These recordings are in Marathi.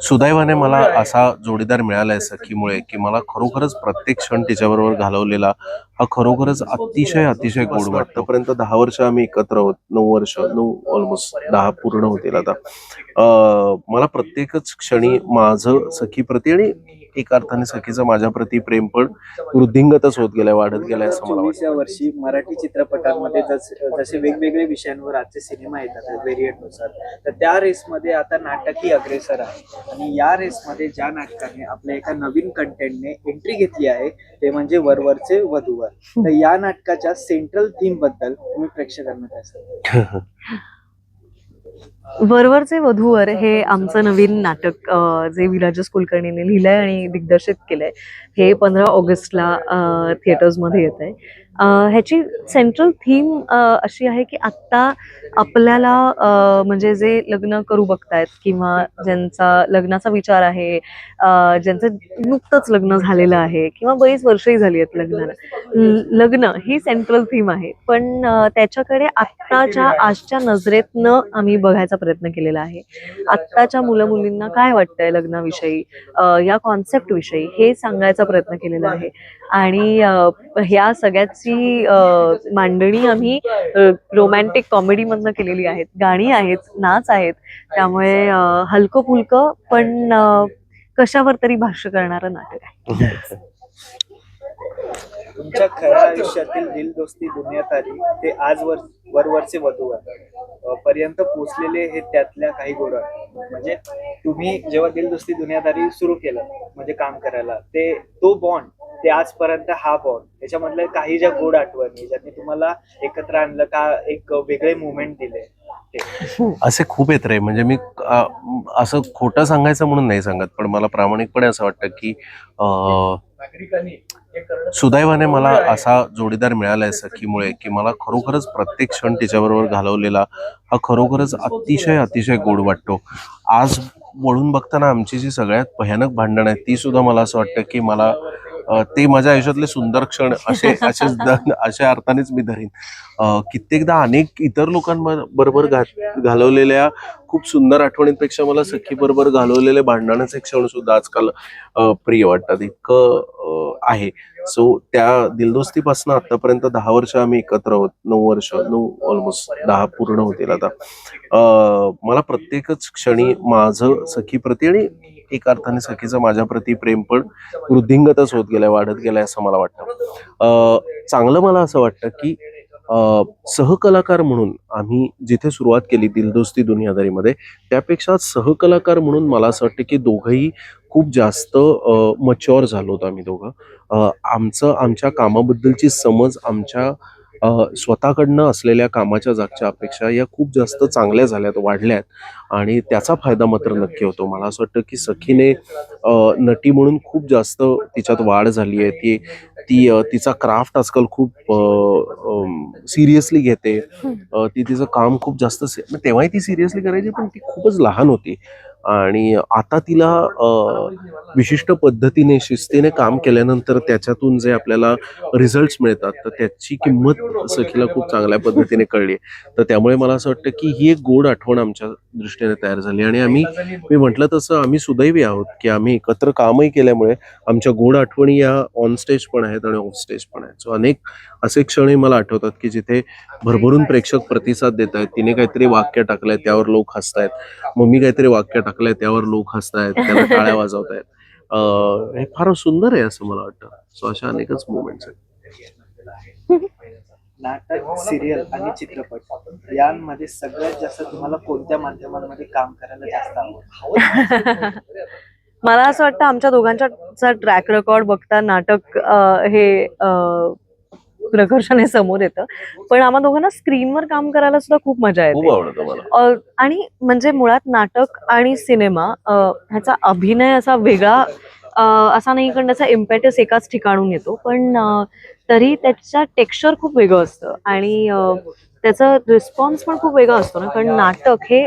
सुदैवाने मला असा जोडीदार मिळालाय सखीमुळे की मला खरोखरच प्रत्येक क्षण तिच्याबरोबर घालवलेला हा खरोखरच अतिशय अतिशय गोड वाटतं. पर्यंत दहा वर्ष आम्ही एकत्र आहोत. नऊ वर्ष नऊ ऑलमोस्ट दहा पूर्ण होतील आता. अं, मला प्रत्येकच क्षणी माझं सखीप्रती आणि एका अर्थाने सखीचं माझ्याप्रती प्रेम पण वृद्धिंगतच होत गेलंय वाढत गेलंय असं मला वाटतं. वर्षी मराठी चित्रपटांमध्ये जस- जसे वेगवेगळे विषयांवर आजचे सिनेमा येतात व्हेरियंटनुसार तर त्या रेसमध्ये आता नाटकही अग्रेसर आहे. आणि या रेसमध्ये ज्या नाटकाने आपल्या एका नवीन कंटेंटने एंट्री घेतली आहे ते म्हणजे वरवरचे वधूवर. तर या नाटकाच्या सेंट्रल थीमबद्दल तुम्ही प्रेक्षकांना काय सांगाल? वरवरचे वधूवर हे आमचं नवीन नाटक जे विराजस कुलकर्णीने लिहिलंय आणि दिग्दर्शित केलंय हे पंधरा ऑगस्टला थिएटर्समध्ये येत आहे ह्याची सेंट्रल थीम अशी आहे की आत्ता आपल्याला म्हणजे जे लग्न करू बघतायत किंवा ज्यांचा लग्नाचा विचार आहे ज्यांचं नुकतंच लग्न झालेलं आहे किंवा बरीच वर्षही झाली आहेत लग्नाला लग्न ही सेंट्रल थीम आहे. पण त्याच्याकडे आत्ताच्या आजच्या नजरेतनं आम्ही बघायचा प्रयत्न केलेला आहे. आत्ताच्या मुलं मुलींना काय वाटतंय लग्नाविषयी या कॉन्सेप्ट विषयी हे सांगायचा प्रयत्न केलेला आहे. आणि ह्या सगळ्याची अं, मांडणी आम्ही रोमॅन्टिक कॉमेडी मधनं केलेली आहेत. गाणी आहेत नाच आहेत. त्यामुळे हलकं फुलकं पण कशावर तरी भाष्य करणारं नाटक आहे. तुमच्या खऱ्या आयुष्यातील दिल दोस्ती दुनियात आली ते आज वर वरवरचे वधूवर पर्यंत पोहोचलेले हे त्यातल्या काही गोड. म्हणजे तुम्ही जेव्हा दिल दोस्ती दुनियादारी सुरू केलं म्हणजे काम करायला ते तो बॉन्ड ते आजपर्यंत हा बॉन्ड त्याच्यामधल्या काही ज्या गोड आठवणी ज्यांनी तुम्हाला एकत्र आणलं का एक वेगळे मुवमेंट दिले. ते असे खूप येत रे. म्हणजे मी असं खोटं सांगायचं म्हणून नाही सांगत पण मला प्रामाणिकपणे असं वाटतं की सुदैवाने मला असा जोडीदार मिळालाय सखीमुळे की मला खरोखरच प्रत्येक क्षण तिच्याबरोबर घालवलेला हा खरोखरच अतिशय अतिशय गोड वाटतो. आज वळून बघताना आमची जी सगळ्यात भयानक भांडण आहे ती सुद्धा मला असं वाटतं की मला ते माझ्या आयुष्यातले सुंदर क्षण असे असे अशा अर्थानेच मी धरीन. कित्येकदा अनेक इतर लोकांबरोबर घालवलेल्या खूप सुंदर आठवणींपेक्षा मला सखी बरोबर घालवलेले भांडणाचे क्षण सुद्धा आजकाल प्रिय वाटतात. इतकं आहे. सो त्या दिलदोस्तीपासून आतापर्यंत दहा वर्ष आम्ही एकत्र आहोत. नऊ वर्ष नऊ ऑलमोस्ट दहा पूर्ण होतील आता. मला प्रत्येकच क्षणी माझं सखीप्रती आणि एक अर्थाने सखीचं माझ्याप्रती प्रेम पण वृद्धिंगतच होत गेलंय वाढत गेलंय असं मला वाटतं. चांगलं मला असं वाटतं की सहकलाकार म्हणून आम्ही जिथे सुरुवात केली दिलदोस्ती दुनियादारीमध्ये त्यापेक्षा सहकलाकार म्हणून मला असं वाटतं की दोघंही खूप जास्त मच्युअर झालो होतो आम्ही दोघं. आमचं आमच्या कामाबद्दलची समज आमच्या स्वतःकडनं असलेल्या कामाच्या जागच्या अपेक्षा या खूप जास्त चांगल्या झाल्यात वाढल्यात. आणि त्याचा फायदा मात्र नक्की होतो. मला असं वाटतं की सखीने नटी म्हणून खूप जास्त तिच्यात वाढ झाली आहे. ती ती तिचा क्राफ्ट आजकाल खूप सिरियसली घेते. ती तिचं काम खूप जास्त से- तेव्हाही ती सिरियसली करायची पण ती खूपच लहान होती. आणि आता तिला विशिष्ट पद्धतीने शिस्तीने काम केल्यानंतर त्याच्यातून जे आपल्याला रिझल्ट मिळतात तर त्याची किंमत सखीला खूप चांगल्या पद्धतीने कळली तर त्यामुळे मला असं वाटतं की ही एक गोड आठवण आमच्या दृष्टीने तयार झाली आणि आम्ही मी म्हटलं तसं आम्ही सुदैवी आहोत की आम्ही एकत्र कामही केल्यामुळे आमच्या गोड आठवणी या ऑन स्टेज पण आहेत आणि ऑफ स्टेज पण आहेत. सो अनेक असे क्षणही मला आठवतात की जिथे भरभरून प्रेक्षक प्रतिसाद देत आहेत तिने काहीतरी वाक्य टाकलंय त्यावर लोक हसतायत. मग मी काहीतरी वाक्य टाकलंय त्यावर लोक हसतायत त्याला टाळ्या वाजवतायत. अं, हे फार सुंदर आहे असं मला वाटतं. सो अशा अनेकच मुवमेंट्स आहेत. नाटक सिरियल आणि चित्रपट यांमध्ये सगळ्यात जास्त तुम्हाला कोणत्या माध्यमांमध्ये काम करायला जास्त आवडतं? मला असं वाटतं आमच्या दोघांचा ट्रॅक रेकॉर्ड बघता नाटक हे अं, प्रकर्षाने समोर येतं. पण आम्हा दोघांना स्क्रीनवर काम करायला सुद्धा खूप मजा येते. आणि म्हणजे मुळात नाटक आणि सिनेमा ह्याचा अभिनय असा वेगळा असा नाही कारण त्याचा इम्पॅटस एकाच ठिकाणून येतो. पण तरी त्याचा टेक्स्चर खूप वेगळं असतं. आणि त्याचा रिस्पॉन्स पण खूप वेगळा असतो ना. कारण नाटक हे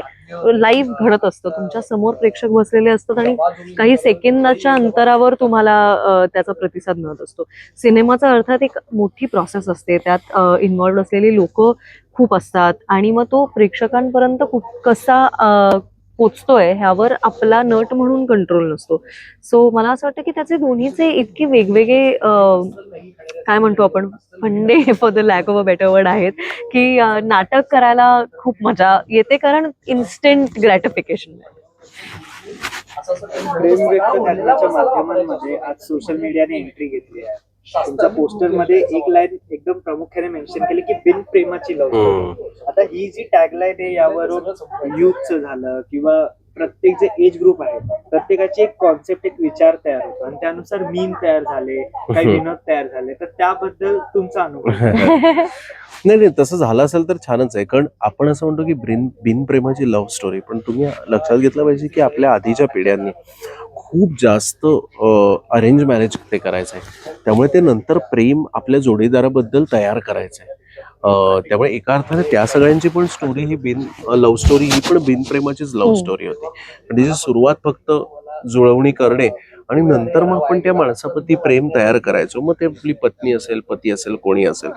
लाईव्ह घडत असतं. तुमच्यासमोर प्रेक्षक बसलेले असतात आणि काही सेकंदाच्या अंतरावर तुम्हाला त्याचा प्रतिसाद मिळत असतो. सिनेमाचा अर्थात एक मोठी प्रोसेस असते. त्यात इन्व्हॉल्ड असलेली लोक खूप असतात. आणि मग तो प्रेक्षकांपर्यंत खूप कसा पोचतोय ह्यावर आपला नट म्हणून कंट्रोल नसतो. सो मला असं वाटतं की त्याचे दोन्हीचे इतके वेगवेगळे काय म्हणतो आपण फंडे for the lack of a better word आहेत की नाटक करायला खूप मजा येते कारण इन्स्टंट ग्रॅटिफिकेशन प्रेम व्यक्त करण्याच्या माध्यमांमध्ये आज सोशल मीडियाने एंट्री घेतली आहे. तुमच्या पोस्टरमध्ये एक लाईन एकदम प्रामुख्याने मेन्शन केली की बिन प्रेमाची लव आता ही जी टॅगलाईन आहे यावरून युथचं झालं किंवा प्रत्येक जे एज ग्रुप आहे प्रत्येकाची एक कॉन्सेप्ट एक विचार तयार होतो. आणि त्यानुसार मीम तयार झाले काही विनोद तयार झाले. तर त्याबद्दल तुमचा अनुभव नाही नाही तसं झालं असेल तर छानच आहे. कारण आपण असं म्हणतो की बिन बिनप्रेमाची लव्ह स्टोरी पण तुम्ही लक्षात घेतलं पाहिजे की आपल्या आधीच्या पिढ्यांनी खूप जास्त अरेंज मॅरेज ते करायचं आहे त्यामुळे ते नंतर प्रेम आपल्या जोडीदाराबद्दल तयार करायचं आहे त्यामुळे एका अर्थाने त्या सगळ्यांची पण स्टोरी ही बिन लव्ह स्टोरी ही पण बिनप्रेमाचीच लव्ह. स्टोरी होती. पण तिची सुरुवात फक्त जुळवणी करणे आणि नंतर मग आपण त्या माणसाप्रती प्रेम तयार करायचो. मग ते आपली पत्नी असेल पती असेल कोणी असेल.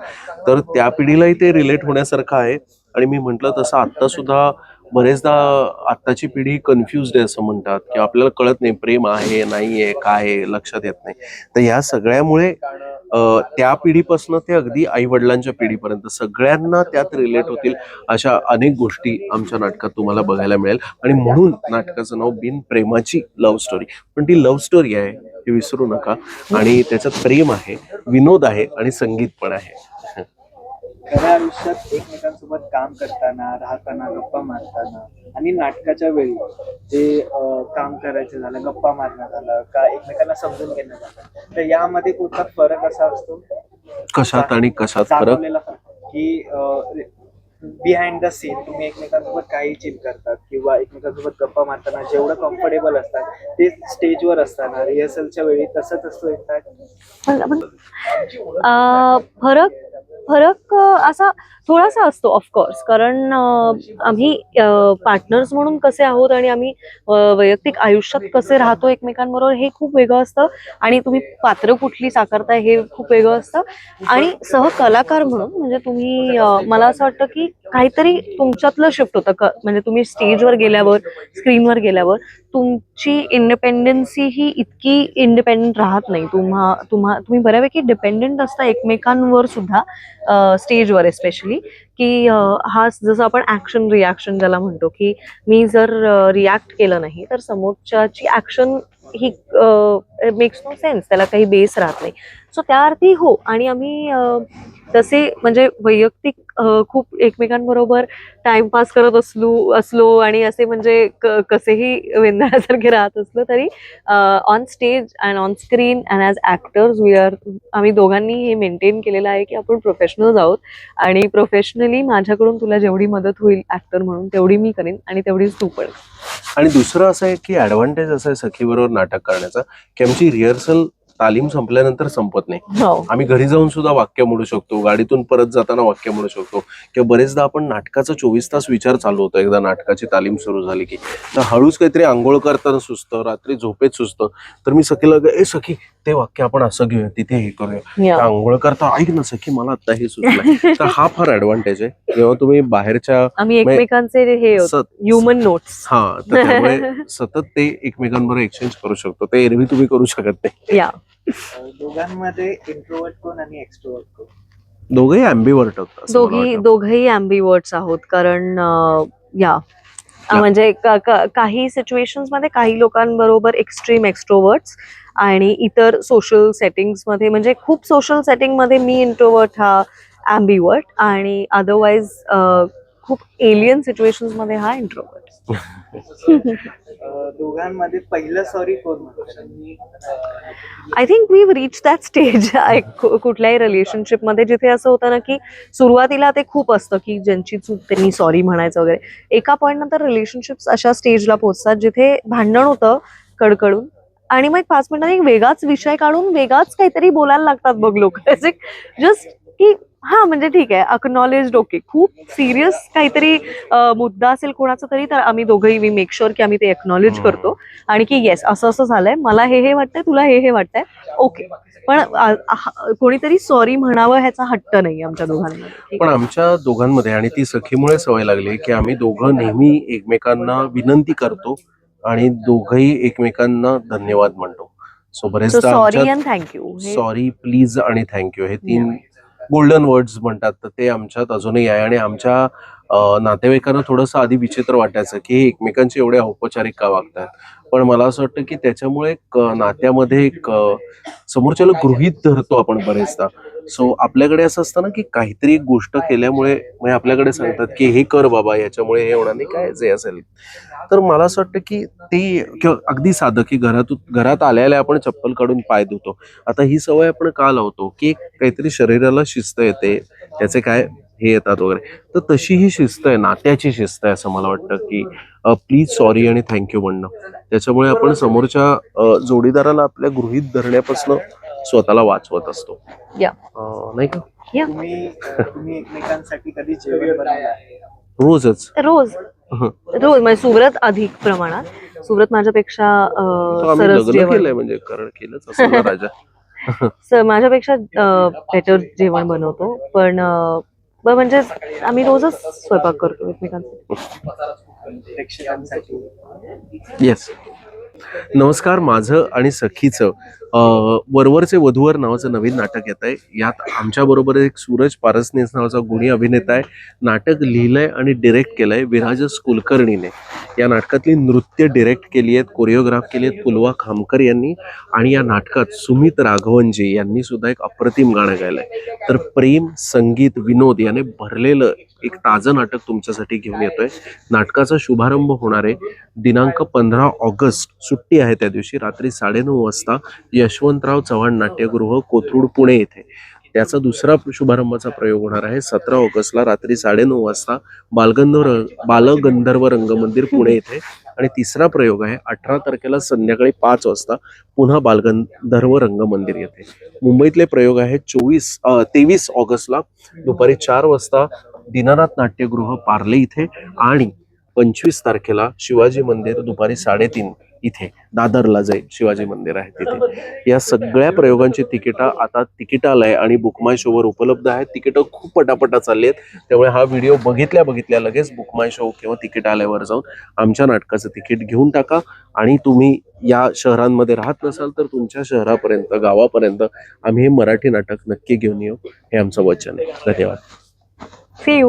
तर त्या पिढीलाही ते रिलेट होण्यासारखं आहे. आणि मी म्हंटल तसं आता सुद्धा बरेचदा आत्ताची पिढी कन्फ्युज आहे असं म्हणतात की आपल्याला कळत नाही प्रेम आहे नाही आहे काय आहे लक्षात येत नाही. तर या सगळ्यामुळे त्या पिढीपासून ते अगदी आई वडिलांच्या पिढीपर्यंत सगळ्यांना त्यात रिलेट होतील अशा अनेक गोष्टी आमच्या नाटकात तुम्हाला बघायला मिळेल. आणि म्हणून नाटकाचं नाव बिन प्रेमाची लव्ह स्टोरी पण ती लव्ह स्टोरी आहे हे विसरू नका. आणि त्याच्यात प्रेम आहे विनोद आहे आणि संगीत पण आहे. खऱ्या आयुष्यात एकमेकांसोबत काम करताना राहताना गप्पा मारताना आणि नाटकाच्या वेळी जे काम करायचं झालं गप्पा मारणं झालं का एकमेकांना समजून घेणं झालं तर यामध्ये कुठला फरक असा असतो? कशात आणि कशात फरक? की बिहाइंड द सीन तुम्ही एकमेकांसोबत काही चिल करतात किंवा एकमेकांसोबत गप्पा मारताना जेवढं कम्फर्टेबल असतात ते स्टेजवर असताना रिहर्सलच्या वेळी तसंच असतो फरक फरक असा थोडासा असतो ऑफकोर्स कारण आम्ही पार्टनर्स म्हणून कसे आहोत आणि आम्ही वैयक्तिक आयुष्यात कसे राहतो एकमेकांबरोबर हे खूप वेगळं असतं. आणि तुम्ही पात्र कुठली साकारताय हे खूप वेगळं असतं. आणि सहकलाकार म्हणून म्हणजे तुम्ही मला असं वाटतं की काहीतरी तुमच्यातलं शिफ्ट होतं. म्हणजे तुम्ही स्टेजवर गेल्यावर स्क्रीनवर गेल्यावर तुमची इंडिपेंडन्सी ही इतकी इंडिपेंडंट राहत नाही. तुम्हा तुम्हा तुम्ही बऱ्यापैकी डिपेंडंट असता एकमेकांवर सुद्धा. स्टेजवर एस्पेशली की हा जसं आपण ऍक्शन रिॲक्शन ज्याला म्हणतो की मी जर रिॲक्ट केलं नाही तर समोरच्याची ऍक्शन ही मेक्स नो सेन्स त्याला काही बेस राहत नाही. सो त्या अर्थी हो आणि आम्ही तसे म्हणजे वैयक्तिक खूप एकमेकांबरोबर टाइमपास करत असलो असलो आणि असे म्हणजे क- कसेही वेंदाळ्यासारखे राहत असलो तरी on stage and on screen and as actors we are आम्ही दोघांनी हे मेंटेन केलेलं आहे की आपण प्रोफेशनल आहोत. आणि प्रोफेशनली माझ्याकडून तुला जेवढी मदत होईल ॲक्टर म्हणून तेवढी मी करेन आणि तेवढीच तू पण. आणि दुसरं असं आहे की ॲडव्हान्टेज असं आहे सखीबरोबर नाटक करण्याचा की आमची रिहर्सल तालीम संपल्यानंतर संपत नाही. हो. आम्ही घरी जाऊन सुद्धा वाक्य म्हणू शकतो गाडीतून परत जाताना वाक्य म्हणू शकतो किंवा बरेचदा आपण नाटकाचा चोवीस तास विचार चालू होतो. एकदा नाटकाची तालीम सुरू झाली की तर हळूच काहीतरी आंघोळ करताना सुचतं रात्री झोपेत सुचतं. तर मी सखीला ए सखी ते वाक्य आपण असं घेऊया तिथे हे करूया. आंघोळ करता ऐक ना सखी मला आता हे सुचलं तर हा फार ऍडव्हान्टेज आहे. जेव्हा तुम्ही बाहेरच्या आम्ही एकमेकांचे हे ह्युमन नोट्स हा तर त्यामुळे सतत ते एकमेकांबरोबर एक्सचेंज करू शकतो. ते एरवी तुम्ही करू शकत नाही. दोघांमध्ये इंट्रोवर्ट कोण आणि एक्स्ट्रोवर्ट कोण दोघेही अँबीवर्ट दोघी. दोघही आहोत कारण अं, या. म्हणजे का- का- काही सिच्युएशन्समध्ये काही लोकांबरोबर एक्स्ट्रीम एक्स्ट्रोवर्ट्स आणि इतर सोशल सेटिंग्समध्ये म्हणजे खूप सोशल सेटिंगमध्ये मी इंट्रोवर्ट हा अँबीवर्ट आणि अदरवाईज खूप एलियन सिच्युएशन्समध्ये हा इंट्रोवर्ट दोघांमध्ये पहिलं सॉरी कोण I think we reach that stage कुठल्याही रिलेशनशिपमध्ये जिथे असं होतं ना की सुरुवातीला ते खूप असतं की ज्यांची चूक त्यांनी सॉरी म्हणायचं वगैरे. एका पॉईंट नंतर रिलेशनशिप्स अशा स्टेजला पोहोचतात जिथे भांडण होतं कडकडून. आणि मग एक पाच मिनिटांनी एक वेगळाच विषय काढून वेगळाच काहीतरी बोलायला लागतात बघ लोक. जस्ट की हा म्हणजे ठीक आहे. अकनॉलेज ओके खूप सिरियस काहीतरी मुद्दा असेल कोणाचा तरी तर आम्ही दोघंही वी मेक शुअर की आम्ही ते एक्नॉलेज. करतो. आणि की येस असं असं झालंय. मला हे हे वाटतंय तुला हे हे वाटतंय. ओके पण कोणीतरी सॉरी म्हणावं ह्याचा हट्ट नाही आमच्या दोघांमध्ये. पण? आमच्या दोघांमध्ये आणि ती सखीमुळे सवय लागली की आम्ही दोघं नेहमी एकमेकांना विनंती करतो आणि दोघंही एकमेकांना धन्यवाद म्हणतो. सो बरेचदा sorry and thank you sorry please आणि थँक्यू हे तीन गोल्डन वर्ड्स म्हणतात तर ते आमच्यात अजूनही आहे आणि आमच्या नातेवाईकांना थोडंसं आधी विचित्र वाटायचं की हे एकमेकांची एवढे औपचारिक का वागतात पण मला असं वाटतं की त्याच्यामुळे एक नात्यामध्ये एक समोरच्याला गृहीत धरतो आपण बरेचदा. सो आपल्याकडे असं असतं ना की काहीतरी एक गोष्ट केल्यामुळे म्हणजे आपल्याकडे सांगतात की हे कर बाबा याच्यामुळे हे होणार नाही काय जे असेल. तर मला असं वाटतं की ते किंवा अगदी साधं की घरातून घरात आल्याला आपण चप्पल काढून पाय धुतो. आता ही सवय आपण का लावतो? की काहीतरी शरीराला शिस्त येते त्याचे काय हे येतात वगैरे. तर तशी ही शिस्त आहे नात्याची शिस्त आहे असं मला वाटतं की प्लीज सॉरी आणि थँक्यू म्हणणं. त्याच्यामुळे आपण समोरच्या जोडीदाराला आपल्या गृहीत धरण्यापासून स्वतःला वाचवत असतो. या. नाही का? तुम्ही तुम्ही एकमेकांसाठी कधी जेवण बनवलं आहे? रोजच. रोज. रोज. म्हणजे सुव्रत अधिक प्रमाणात. सुव्रत माझ्यापेक्षा अ, तो आम्ही सरस लग्न जेवण. केलंय म्हणजे कारण केलंच असं ना राजा. स- माझ्यापेक्षा बेटर जेवण बनवतो. पण अ, ब- म्हणजे आम्ही रोजच स्वयंपाक करतो एकमेकांसाठी. प्रेक्षकांसाठी. येस नमस्कार माझं आणि सखीचं. वरवरचे वधूवर नावाचं नवीन नाटक येत आहे यात आमच्या बरोबर एक सूरज पारसनेस नावाचा गुणी अभिनेता आहे. नाटक लिहिलंय आणि डिरेक्ट केलंय विराजस कुलकर्णीने. या नाटकातली नृत्य डिरेक्ट केली आहेत कोरिओग्राफ केली आहेत पुलवा खामकर यांनी आणि या नाटकात सुमित राघवनजी यांनी सुद्धा एक अप्रतिम गाणं गायलंय. तर प्रेम संगीत विनोद याने भरलेलं एक ताजं नाटक तुमच्यासाठी घेऊन येतोय. नाटकाचा शुभारंभ होणार आहे दिनांक पंधरा ऑगस्ट सुट्टी आहे त्या दिवशी रात्री साडेनऊ वाजता यशवंतराव चव्हाण नाट्यगृह कोथरूड पुणे येथे. त्याचा दुसरा शुभारंभाचा प्रयोग होणार आहे सतरा ऑगस्टला रात्री साडेनऊ वाजता बालगंधर्व बालगंधर्व रंगमंदिर पुणे येथे. आणि तिसरा प्रयोग आहे अठरा तारखेला संध्याकाळी पाच वाजता पुन्हा बालगंधर्व रंगमंदिर येथे. मुंबईतले प्रयोग आहे चोवीस तेवीस ऑगस्टला दुपारी चार वाजता दीनानाथ नाट्यगृह पार्ले इथे. आणि पंचवीस तारखेला शिवाजी मंदिर दुपारी साडेतीन. इथे दादरला जाईल. शिवाजी मंदिर आहे तिथे. या सगळ्या प्रयोगांची तिकिटं आता तिकिटालय आणि बुकमाय शोवर उपलब्ध आहेत. तिकिटं खूप पटापटा चालली आहेत. त्यामुळे हा व्हिडिओ बघितल्या बघितल्या लगेच बुकमाय शो किंवा तिकिटालयावर जाऊन आमच्या नाटकाचं तिकीट घेऊन टाका. आणि तुम्ही या शहरांमध्ये राहत नसाल तर तुमच्या शहरापर्यंत गावापर्यंत आम्ही हे मराठी नाटक नक्की घेऊन येऊ. हे आमचं वचन आहे. धन्यवाद. सी